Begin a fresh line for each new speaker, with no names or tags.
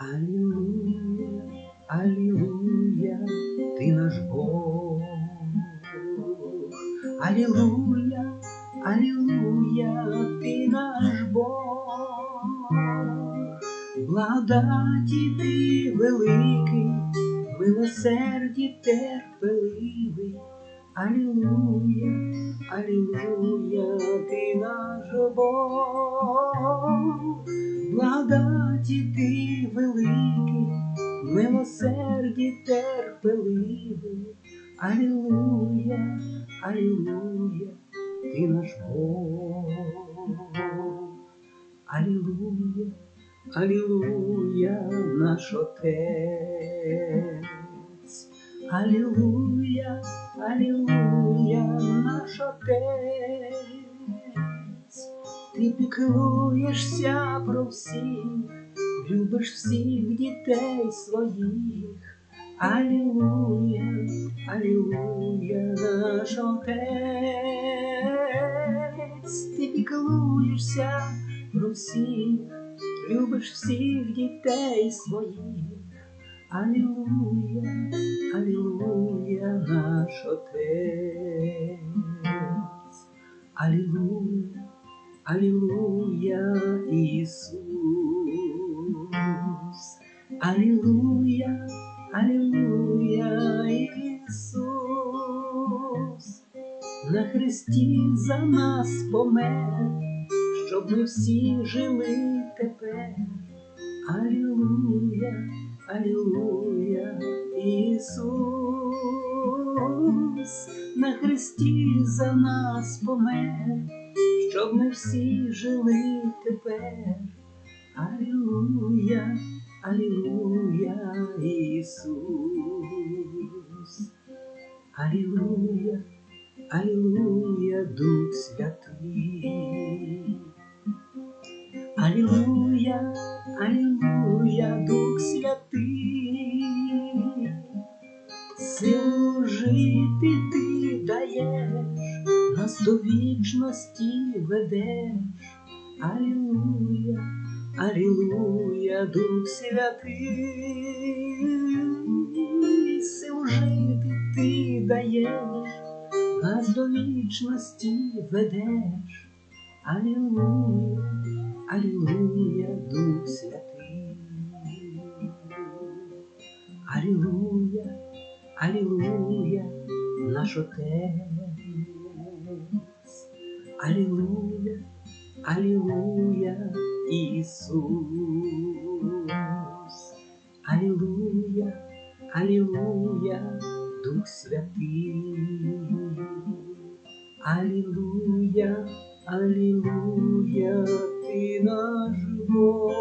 Алілуя, Алілуя, ти наш Бог. Алілуя, Алілуя, ти наш Бог. Благодаті ти великий, милосерді терпеливий. Алілуя, Алілуя, ти наш Бог. Благодаті ти великий, милосерді терпеливий. Алілуя, Алілуя, ти наш Бог. Алілуя, Алілуя, наш Отець. Алілуя, Алілуя, наш Отець. Ти піклуєшся про всіх, любиш всіх дітей своїх. Алілуя, Алілуя, наш Отець. Ти піклуєшся про всіх, любиш всіх дітей своїх. Алілуя, Алілуя, наш Отець. Алілуя, Алілуя, Ісус. Алілуя, Алілуя, Ісус. На хресті за нас помер, щоб ми всі жили тепер. Алілуя, Алілуя, Ісус, на хресті за нас помер, щоб ми всі жили тепер. Алілуя, Алілуя, Ісус. Алілуя, Алілуя, Дух Святий. Алілуя, Алілуя, Дух Святий, силу жити ти нас до вічності ведеш. Алілуя, Алілуя, Дух Святий, силу жити ти даєш, нас до вічності ведеш. Алілуя, Алілуя, Дух Святий. Алілуя, Алілуя, наш Отець. Алілуя, Аллилуйя, Иисус. Аллилуйя, Аллилуйя, Дух Святый. Аллилуйя, Аллилуйя, Ты наш Бог.